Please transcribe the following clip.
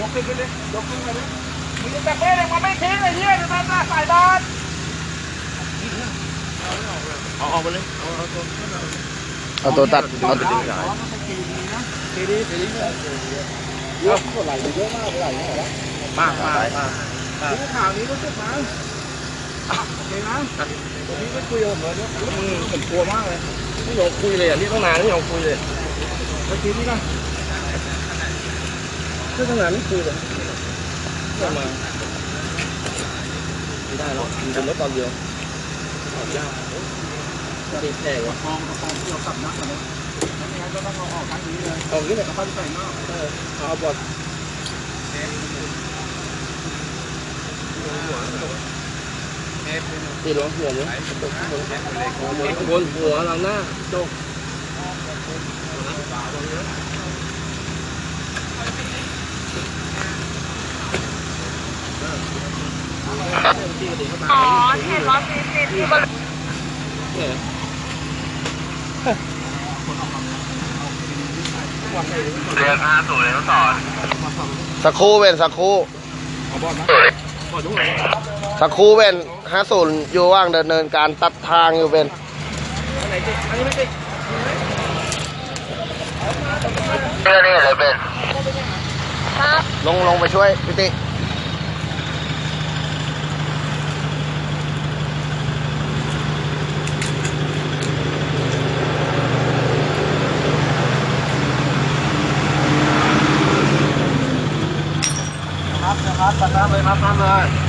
ยกขึ้นขึ้นดิยกขึ้นมาดิมึงจะจับเป้เลยมันไม่ทิ้งไอ้เหี้ยจะทำหน้าสายบอลเอาออกไปเลยเอาเอาตัวเอาตัวตัดเอาดีดีดีเยอะเท่าไหร่เยอะมากเท่าไหร่เนี่ยเหรอมากมากมากดูข่าวนี้รู้สึกมั้ยโอเคนะวันนี้ไม่คุยกับผมเลยเนี่ยมึงผมกลัวมากเลยไม่ยอมคุยเลยอะนี่ตั้งนานไม่ยอมคุยเลยเมื่อกี้นี่นะ เรื่องตั้งนานไม่คุยเลยทำไมไม่ได้หรอกกินรถตอนเดียวออกยากติดแตกวะทองทองเที่เราสับนักกันเลยไม่งั้นก็ต้องเอาออกทั้งนี้เลยเอางี้เลยแล้วค่อยใส่นอกเออเอาบอลตีหลวงหัวมั้ยบนหัวหลังหน้าโจก ปกติเข้ามาอ๋อเห็นร้อยสี่สิบที่บริเนี่ยเรียกห้าศูนย์แล้วต่อสักครู่เว้นสักครู่สักครู่เว้นห้าศูนย์อยู่ว่างดำเนินการตัดทางอยู่เป็นเรื่องนี้อะไรเป็นลงลงไปช่วยพี่ติค ครับตัดน้ำเลยครับน้ำเลย